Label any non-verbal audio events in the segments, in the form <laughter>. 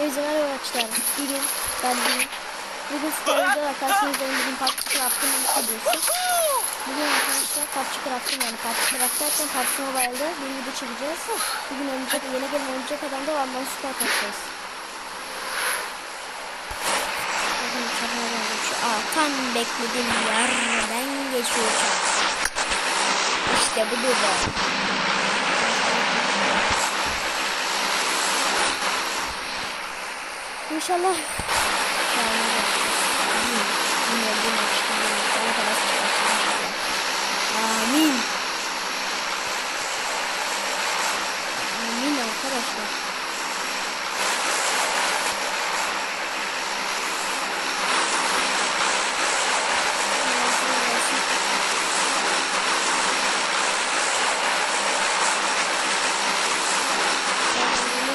Hepinize merhaba arkadaşlar. Bugün ben bugün bugün sizlerle karşınızdayım. Bugün PUBG Craft'ın ilk videosu. Bugün arkadaşlar PUBG Craft'ın yani PUBG Craft derken PUBG Mobile'da bir video çekeceğiz. Bugün örümcek, yeni gelen örümcek adamda One Man Squad atacağız. Bakın uçaklar gelmiş. Aa tam beklediğim yerden geçiyor. İşte bu burada. İnşallah. Amin. Amin arkadaşlar.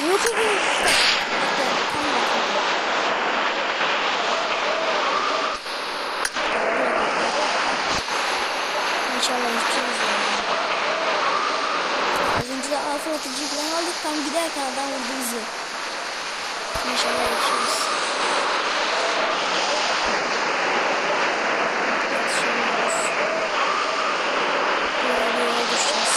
Yok yok yok. İnşallah yetişiriz yani. Az önce de alfa atıcıyı falan aldık. Tam giderken adam vurdu bizi. İnşallah yetişiriz. Yetişiriz. Böyle bir yola düşeceğiz.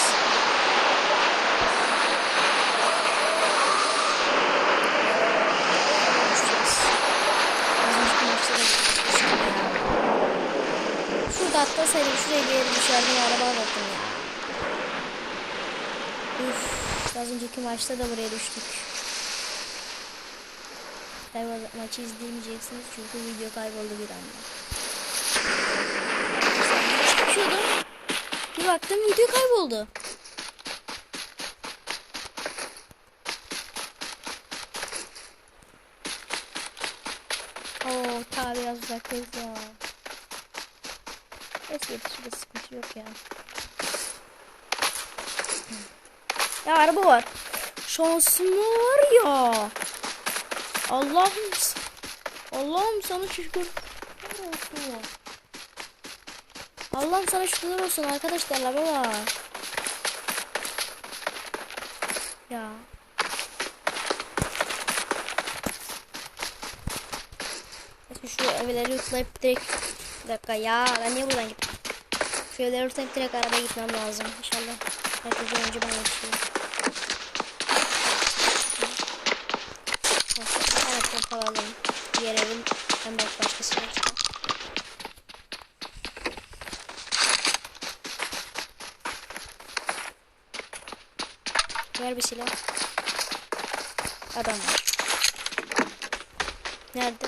Düşeceğiz. Az önceki maçta da düşmüştüm ya. Şurada yere düşerdim araba alacaktım ya. Üf, az önceki maçta da buraya düştük. Tabii maçı izleyemeyeceksiniz çünkü video kayboldu bir anda. Çekiyordum. Bir baktım video kayboldu. Oo, ta biraz uzaktayız ya. Neyse yetişiriz sıkıntı yok ya. Ya araba var. Şansım var ya. Allah'ım. Allah'ım sana şükür. Allah'ım sana şükürler olsun arkadaşlar araba var. Ya. Neyse şu evleri yutlayıp direkt bir dakika ya ben niye buradan gittim? Evleri yutlayıp direkt arabaya gitmem lazım. İnşallah herkese önce ben yetişirim. Evet pompalalım. Diğer evin hem de başkası var. Ver bir silah. Adam var. Nerede?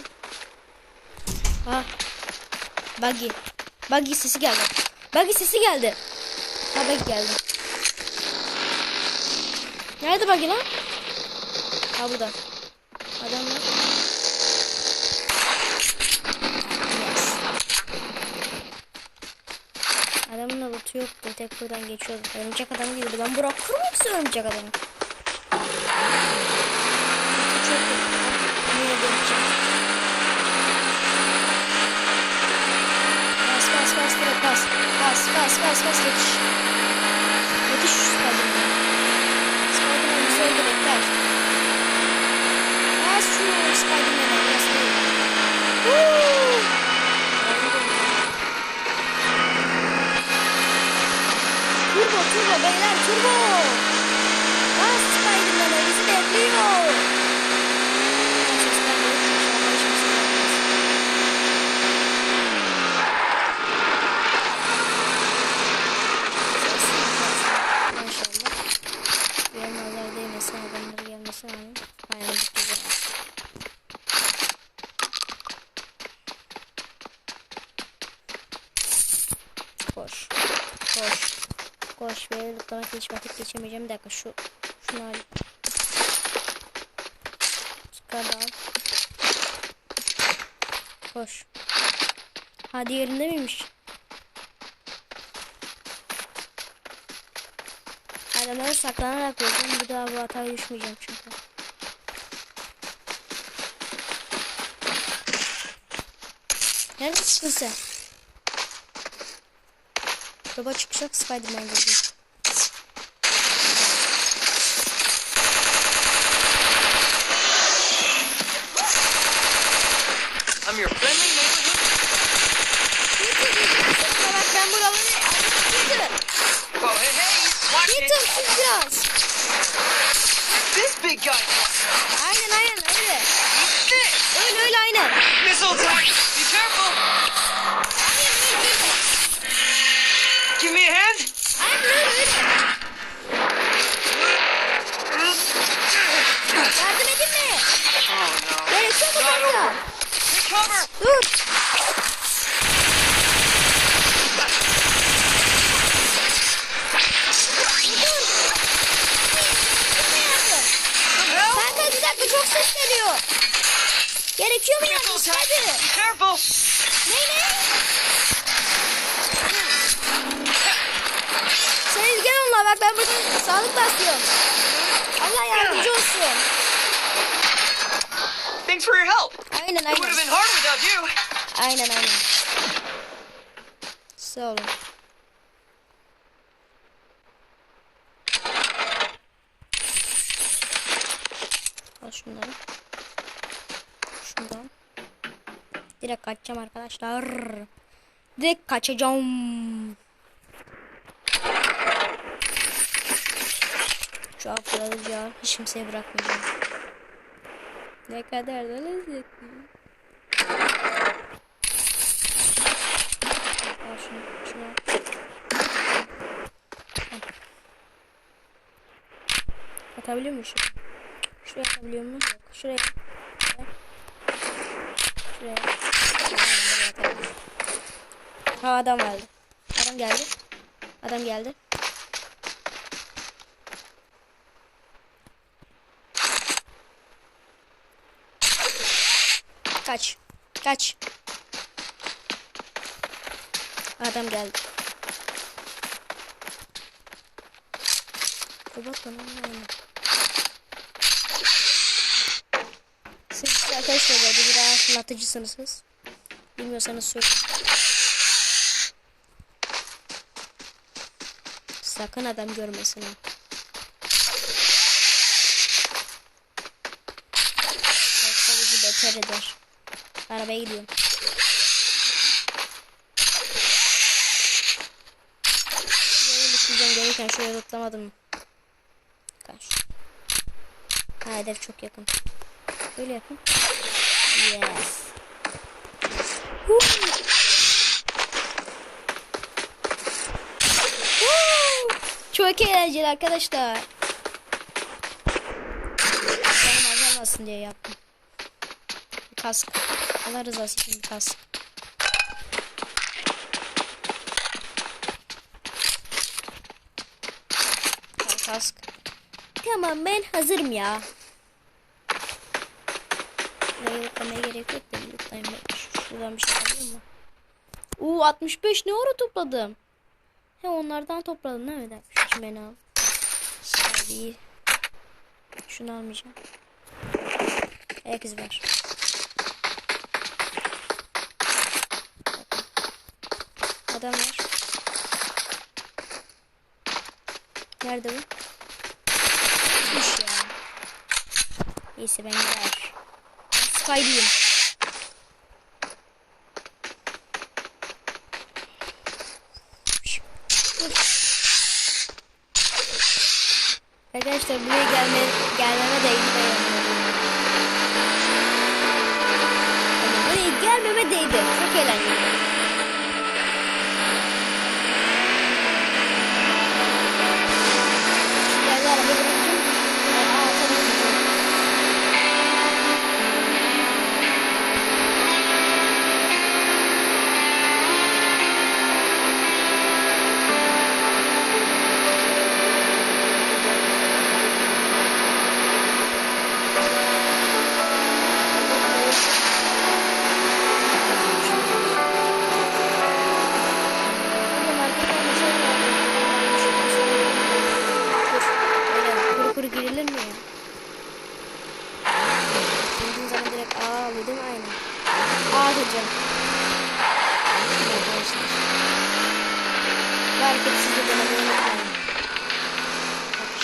Ha. Buggy. Buggy sesi geldi. Buggy sesi geldi. Ha buggy geldi. Nerede buggy lan? Ha burada. Adam. Yes. Adamın da lootu yoktu. Tek buradan geçiyordu. Örümcek adamı gidiyordu. Ben bırakır mıyım size örümcek adamı? Çok Niye döneceğim? Bas bas bas direkt bas. Bas bas bas yetiş. Yetiş şu Spiderman'a. Spiderman bizi öldürecekler. Bas şu Spiderman'a. Bas! Turbo turbo beyler turbo. Bas Spiderman'a bizi bekliyor. Sesler yok. İnşallah hiçbir şey olmaz. Maşallah. Diğer nazar değmesin adamları gelmesin abi. Aynen güzel. Koş. Koş. Koş. Vakit geçemeyeceğim. Bir dakika şu. Şunu al. Çıkar da al. Koş. Ha diğerinde miymiş? Adamlara saklanarak öldüm. Bir daha bu hataya düşmeyeceğim çünkü. Nerede çıktın sen? Baba çıkacak Spiderman gelecek. Dakika çok ses geliyor. Gerekiyor mu attack. Hadi. Be careful. Ne ne? Sen ilgilen bak ben burada sağlık basıyorum. Allah yardımcı olsun. Thanks for your help. Aynen It would have aynen. been hard without you. Aynen aynen. Sağ olun. Şunları. Şundan. Direkt kaçacağım arkadaşlar. Direkt kaçacağım. Şu afralıca hiç kimseye bırakmayacağım. Ne kadar da lezzetli. Al. Atabiliyor muyum? Şuraya atabiliyor muyum? Yok. Şuraya. Şuraya. Şuraya. Ha adam geldi. Adam geldi. Adam geldi. Kaç. Kaç. Adam geldi. Bak bana aynı. Siz arkadaşlar böyle biraz anlatıcısınız. Bilmiyorsanız söyleyin. Sakın adam görmesin. Yoksa beter eder. Arabaya gidiyorum. Şurayı bitireceğim gelirken şuraya tutlamadım. Kaç. Hedef çok yakın. Böyle yapın. Yes. Çok eğlenceli arkadaşlar. Canım azalmasın diye yaptım. Kask. İçin bir kask. Kask. Tamam ben hazırım ya. Burayı yıkamaya gerek yok da yıkayayım ben. Şu- Şuradan bir şey alıyor mu? Uuu 65 ne ara topladım? He onlardan topladım değil mi? Şu çimeni al. Hadi. Şunu almayacağım. Ayak izi ver. Adam var. Nerede bu? Gitmiş ya. Neyse ben gider. Spidey'im. Arkadaşlar buraya gelme, gelmeme değdi. Yani buraya gelmeme değdi. Çok eğlenceli.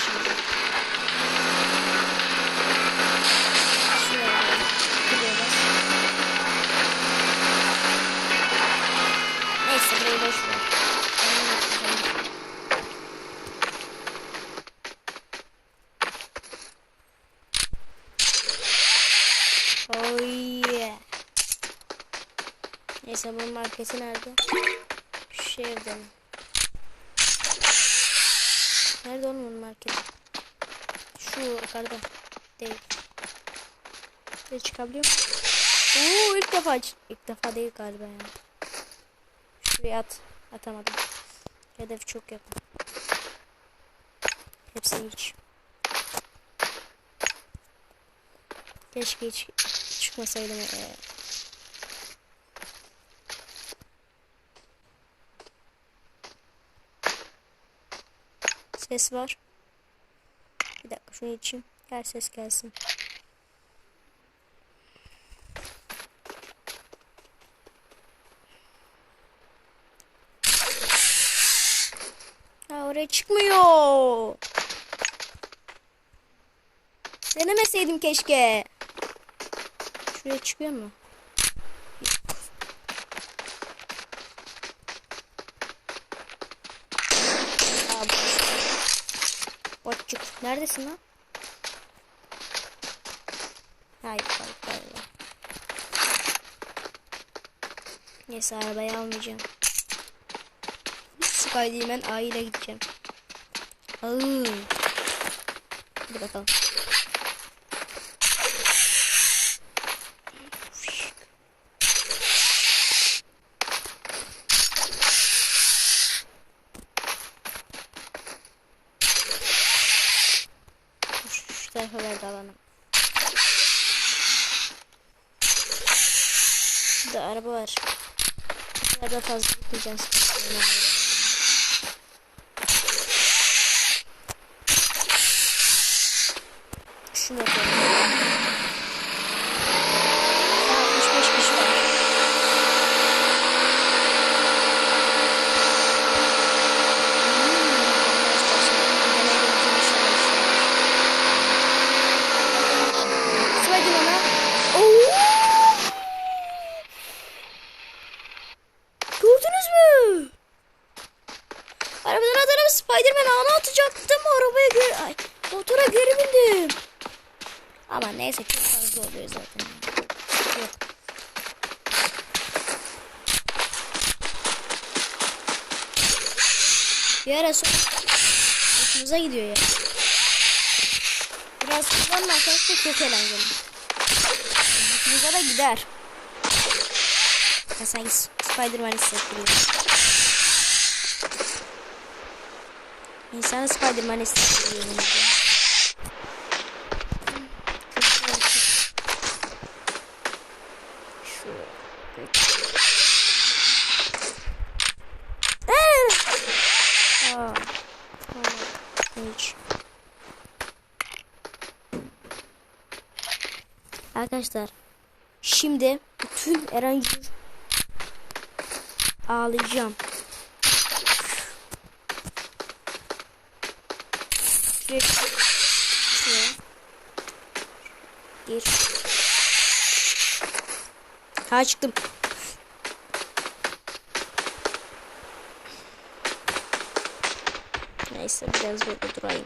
Şimdi. Şuraya gidiyoruz. Neyse burayı boş ver. Oh yeah. Neyse bunun markası nerede? Şu evde mi? Nerede oğlum bunun marketi? Şu yukarıda. Değil. Şuraya çıkabiliyor muyum? Oo ilk defa ilk defa değil galiba ya. Şuraya at. Atamadım. Hedef çok yakın. Hepsini hiç. Keşke hiç çıkmasaydım. Ee, Ses var. Bir dakika şunu içeyim. Her ses gelsin. Ha oraya çıkmıyor. Denemeseydim keşke. Şuraya çıkıyor mu? Abi. Botçuk. Neredesin lan? Hayır, hayır, hayır. Neyse arabayı almayacağım. Skydimen A ile gideceğim. Ağır. Hadi bakalım. Şu, şu tarafa ver de alalım. Şurada araba var. Da fazla gitmeyeceğim. Şunu yapalım. Daha 65 kişi var. Sıra ona. Oo! Gördünüz mü? Arabadan adamı Spiderman ana atacaktım. Arabaya geri... Ay, motora geri bindim. Ama neyse çok fazla oluyor zaten. Yok. Bir ara sonra hoşumuza gidiyor ya. Biraz kullanma arkadaşlar çok eğlenceli. Hoşumuza da gider. Ya sanki Spiderman hissettiriyor. İnsanı Spiderman hissettiriyor. bence. Şu. Aa. Aa. Hiç. Arkadaşlar şimdi bütün Erencil ağlayacağım. Gir. Ha çıktım. Neyse biraz burada durayım.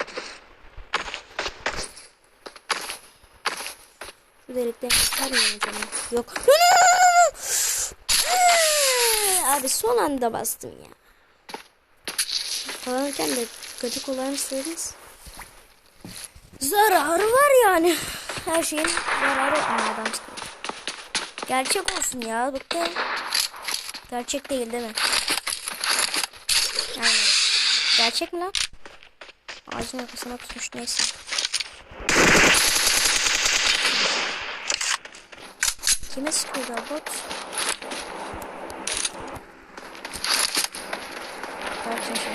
Delikten çıkar mı acaba? Yok. <laughs> Abi son anda bastım ya. Kullanırken de kötü kullanırsanız zararı var yani. Her şeyin zararı. Aa, adam sıkıyor. Gerçek olsun ya. Bıktım. Gerçek değil değil mi? Aynen. Gerçek mi lan? Ağacın arkasına tutmuş neyse. Kime sıkıyor robot? Gerçek şey.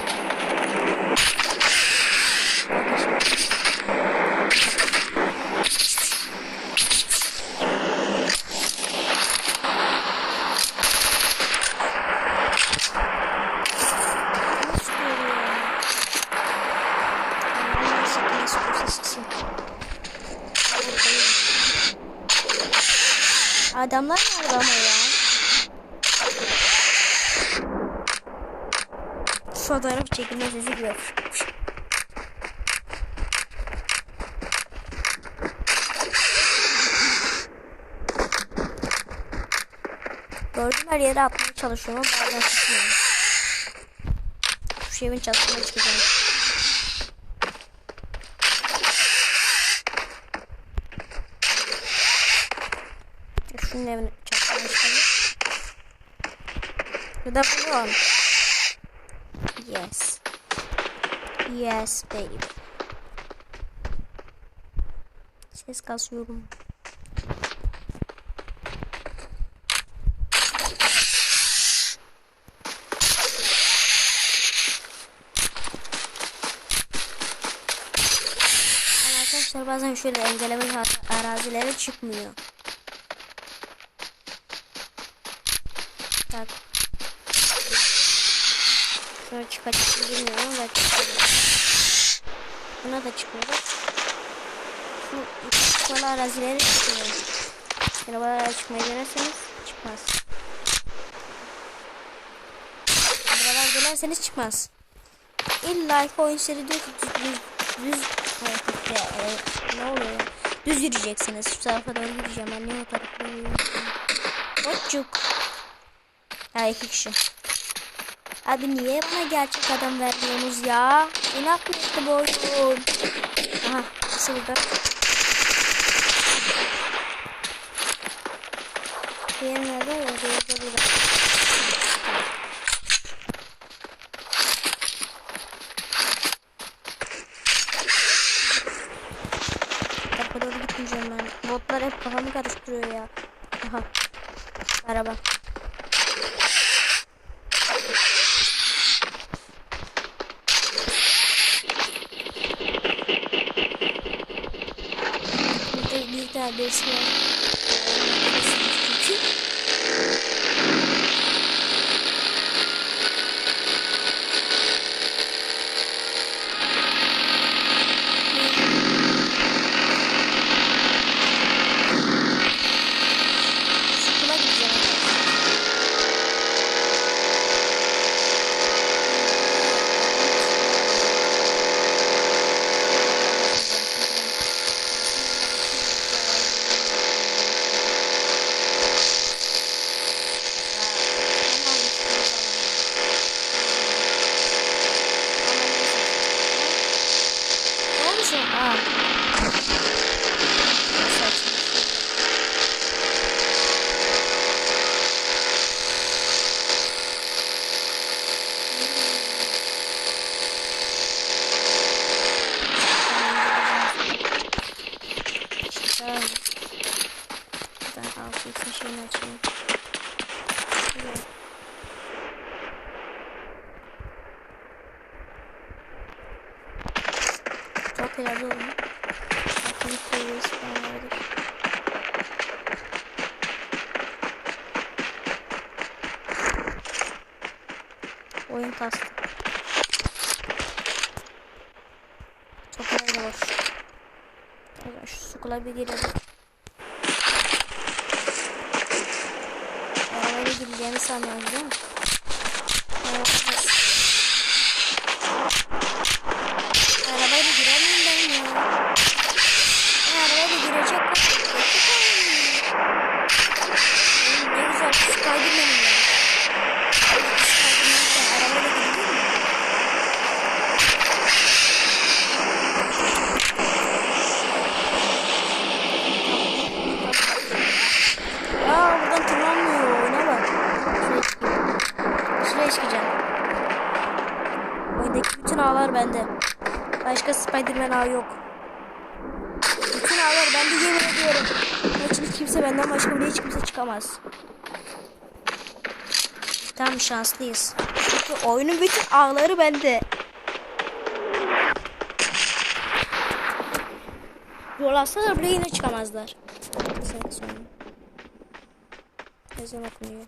Kime sıkıyor ya? Allah'ım, sıkıyor, sıkıyor, sıksın. Adamlar nerede ama ya? Fotoğraf gibi. Gördüğüm her yere atmaya çalışıyorum ama bazen çıkmıyorum. Şu evin çatısına çıkacağım. Şunun evin çatısına çıkalım. Bir de bunu Yes. Yes baby. Ses kasıyorum. Arkadaşlar bazen şöyle engellemek arazilere çıkmıyor. Bak. Şöyle çıkacak bilmiyorum ama çıkacak. Buna da çıkıyor. Şu kola arazilere çıkıyor. Yani buralara çıkmayı denerseniz çıkmaz. Buralar dönerseniz çıkmaz. İlla ki oyun seyrediyor ki düz, düz, düz ne oluyor ya? Düz yürüyeceksiniz. Şu tarafa doğru yürüyeceğim. Ben niye o tarafa yürüyeceğim? Hoççuk. Ha iki kişi. Abi niye bana gerçek adam vermiyorsunuz ya? Mı etti bu oyun? Aha. Nasıl burada? Diğer nerede? O diğer burada. Doğru gitmeyeceğim ben. Botlar hep kafamı karıştırıyor ya. Aha. Araba. Burada var. Çünkü Okula gideceğim. Ne olmuş o? Aa. Nasıl açılmış? Güzel. Ben altı için şeyini açayım. Şöyle. Çok ileride oldu. Bakın seviyesi falan verdik. Oyun kastı. Çok ileride boş. Evet, şu sukula bir girelim. Arabayla gireceğini sanıyoruz değil mi? Evet. Arabayla girer miyim ben ya? Ben arabayla girecek kadar Oğlum Ne güzel Spiderman'im ya. Spiderman'ken arabayla gidilir mi? Aa buradan tırmanmıyor. Oyuna bak. Şuraya çıkayım. Şuraya çıkacağım. Oyundaki bütün ağlar bende. Başka Spiderman ağı yok. Bütün ağlar bende yemin ediyorum. Hiç, hiç kimse benden başka buraya hiç kimse çıkamaz. Tam şanslıyız. Çünkü oyunun bütün ağları bende. Zorlasalar bile yine çıkamazlar. Sen sonra. Ezan okunuyor.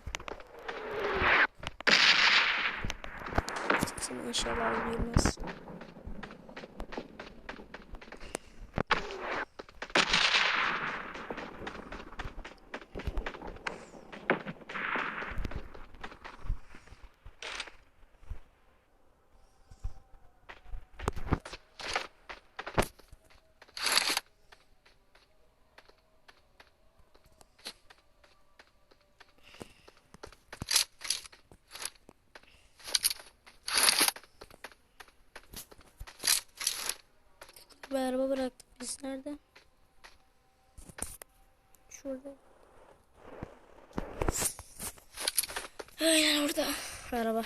Sesim inşallah. Aynen orada. Araba.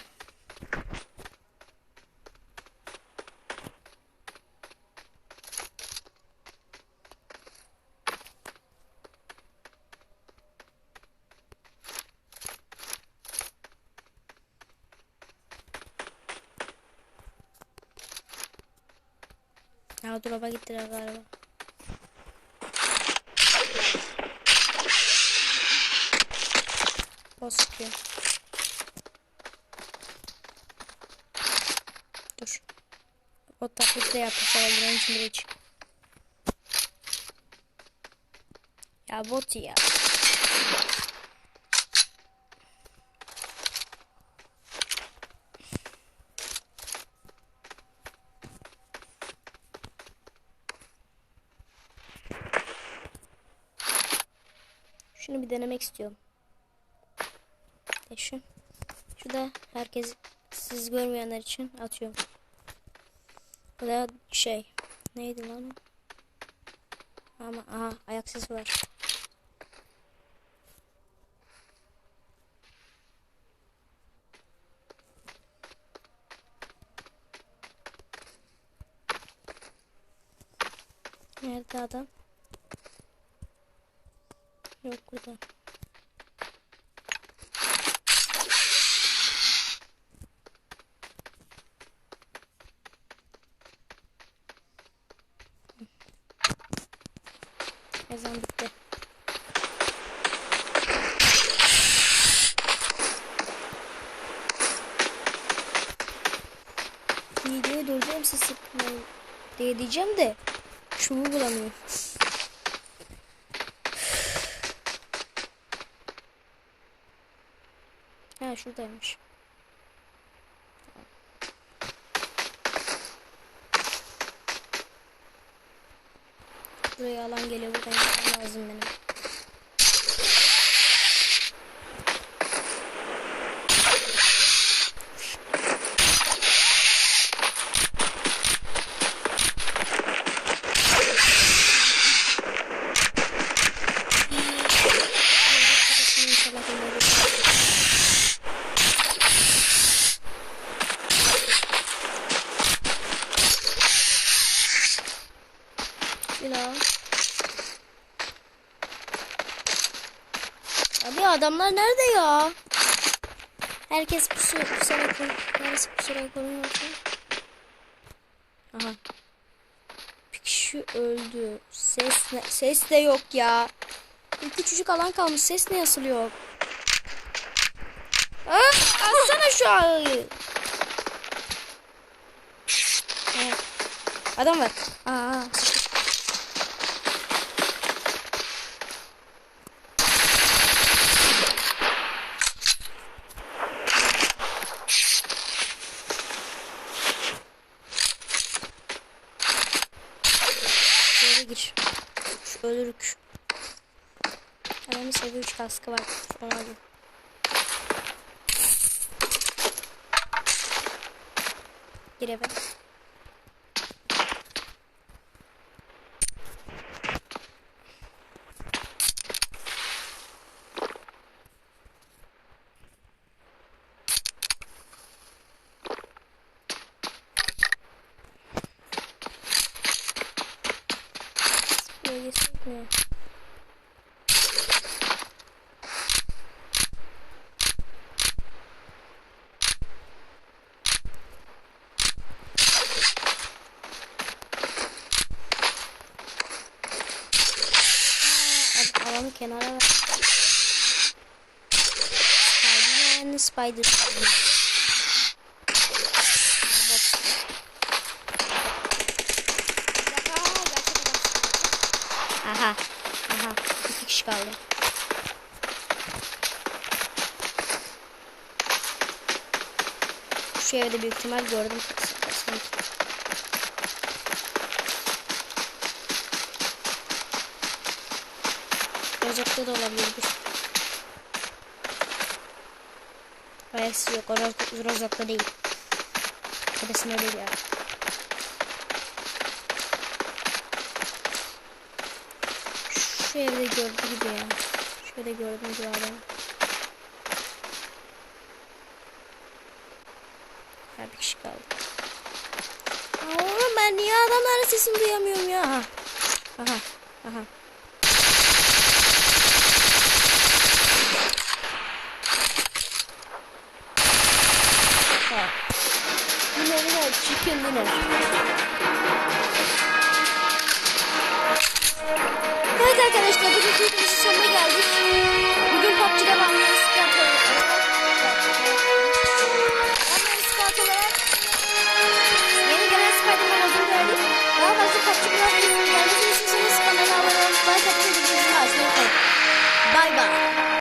Ya drop'a gittiler galiba. O sıkıyor. Taklit de yapmış olabilir için bile çık. Ya bot ya. Şunu bir denemek istiyorum. E şu. Şu da herkes siz görmeyenler için atıyorum. Da şey. Neydi lan? Ama aha ayak sesi var. Nerede adam? Yok burada. Ezan bitti. Videoyu durdurayım siz sıkmayın diye diyeceğim de şunu bulamıyorum. <sighs> Ha şuradaymış. Buraya alan geliyor. Buradan gitmem lazım benim. İnşallah bunları- Silah. Abi adamlar nerede ya? Herkes pusu, pusarak, herkes pusarak koruyorsa. Aha. Bir kişi öldü. Ses ne? Ses de yok ya. Bir küçücük alan kalmış. Ses ne nasıl yok? Aa, atsana şu. Evet. Adam var. Aa, sıçtı. Şöyle gir. Şu ölürük. Adamın seviye 3 kaskı var. Onu alayım. Gir eve. Buraya girsek mi? Alanı kenara ver. Spider-Man, Spider. Aha. Aha. İki kişi kaldı. Şu evde büyük ihtimal gördüm. Rozok'ta da olabilir. Hayır yok. O Roz- Rozok'ta değil. Tepesinde değil ya. Şu evde gördü gibi ya. Şöyle gördüm gibi adam. Ha bir kişi kaldı. Aa, ben niye adamların sesini duyamıyorum ya? Aha. Aha. Aha. Ha. Yine yine chicken dinner. Evet arkadaşlar bugün videomuzun sonuna geldik. Bugün PUBG'de Banner Scout olarak Banner Scout olarak yeni gelen Spider-Man adını gördük. Daha fazla PUBG Blog gelmesini istiyorsanız kanala abone olup like ve bildirimleri açmayı unutmayın. Bay bay.